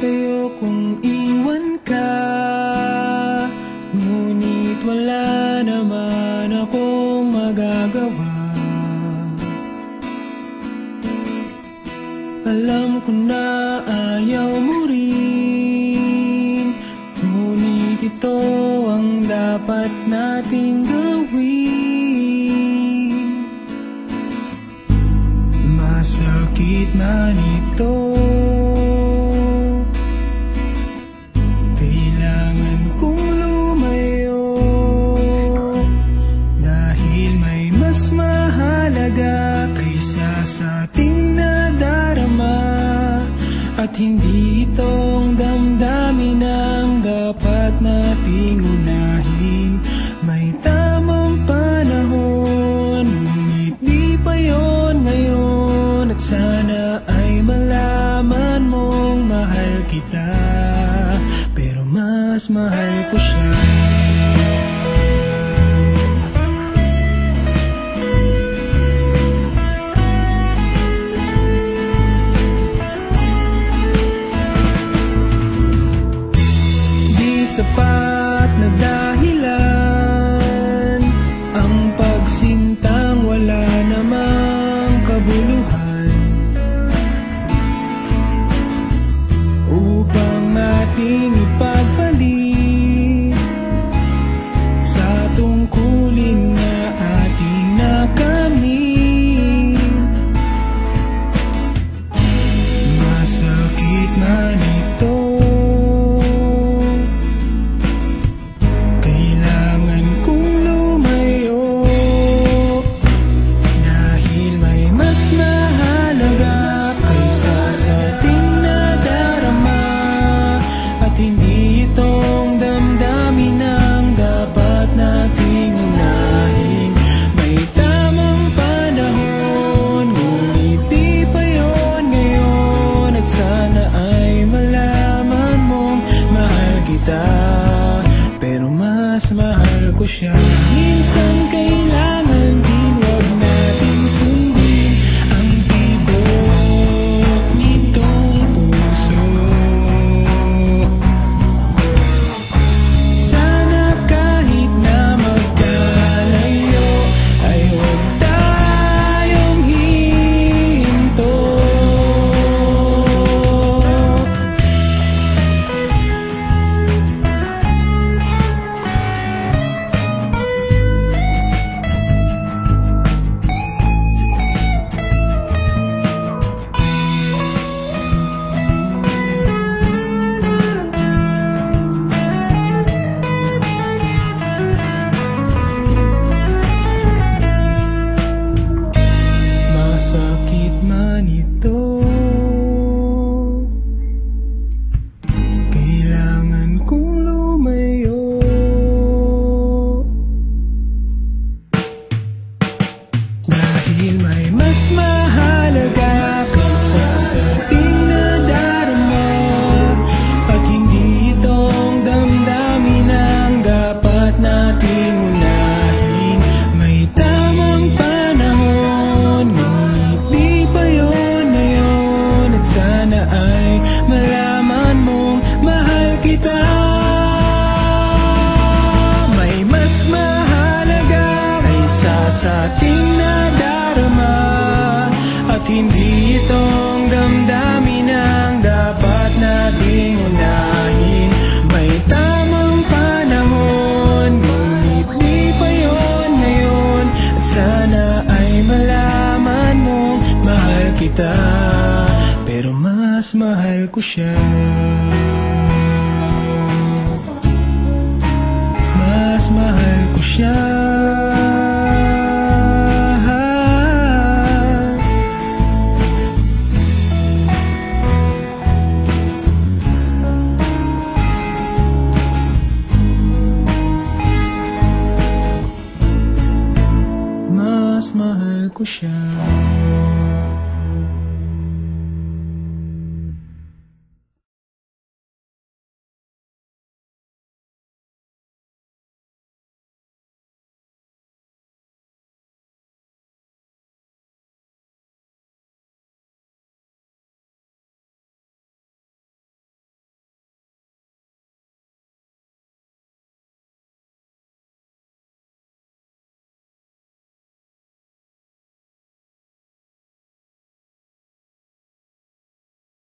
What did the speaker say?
kung iwan ka. Ngunit wala naman akong magagawa. Alam ko na ayaw mo rin. Ngunit ito ang dapat nating gawin. Masakit man ito ating nadarama At hindi itong damdamin ang dapat nating unahin May tamang panahon Ngunit di pa yon ngayon. At sana ay malaman mong mahal kita Pero mas mahal ko siya Upang ating mahal ko siya mas mahalaga Kaysa sa ating nadarama At hindi itong damdamin ang dapat nating May tamang panahon Ngunit di pa yon ngayon At sana ay malaman mong mahal kita. Sa ating Pero mas mahal ko siya Mas mahal ko